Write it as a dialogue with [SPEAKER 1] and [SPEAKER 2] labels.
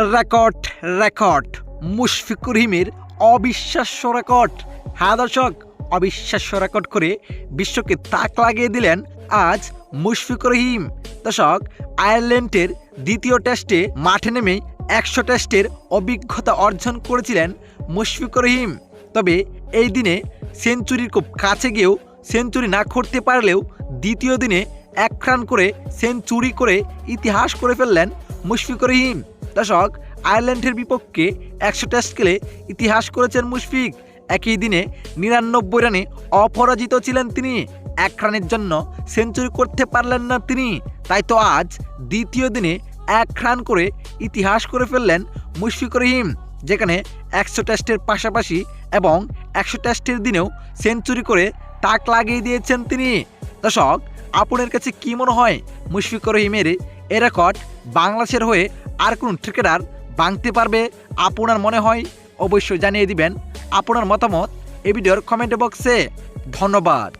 [SPEAKER 1] Record record. Mushfiqur রহিমের অবিশ্বাস্য record. হ্যাঁ দর্শক, অবিশ্বাস্য রেকর্ড করে বিশ্বকে তাক লাগিয়ে দিলেন আজ মুশফিকুর রহিম। দর্শক, আয়ারল্যান্ডের দ্বিতীয় টেস্টে মাঠে নেমে একশো টেস্টের অভিজ্ঞতা অর্জন করেছিলেন মুশফিকুর রহিম। তবে এই দিনে সেঞ্চুরির খুব কাছে গিয়েও সেঞ্চুরি না করতে পারলেও দ্বিতীয় দিনে এক রান করে সেঞ্চুরি করে ইতিহাস করে ফেললেন মুশফিকুর রহিম। দর্শক, আয়ারল্যান্ডের বিপক্ষে একশো টেস্ট খেলে ইতিহাস করেছেন মুশফিক। একই দিনে নিরানব্বই রানে অপরাজিত ছিলেন তিনি। এক রানের জন্য সেঞ্চুরি করতে পারলেন না তিনি। তাই তো আজ দ্বিতীয় দিনে এক রান করে ইতিহাস করে ফেললেন মুশফিকুর রহিম, যেখানে একশো টেস্টের পাশাপাশি এবং একশো টেস্টের দিনেও সেঞ্চুরি করে তাক লাগিয়ে দিয়েছেন তিনি। দর্শক আপনার কাছে কি মনে হয় মুশফিকুর রহিমের এ রেকর্ড বাংলাদেশের হয়ে আর কোন ক্রিকেটার ভাঙতে পারবে আপনার মনে হয় অবশ্যই জানিয়ে দিবেন আপনার মতামত এই ভিডিওর কমেন্ট বক্সে ধন্যবাদ।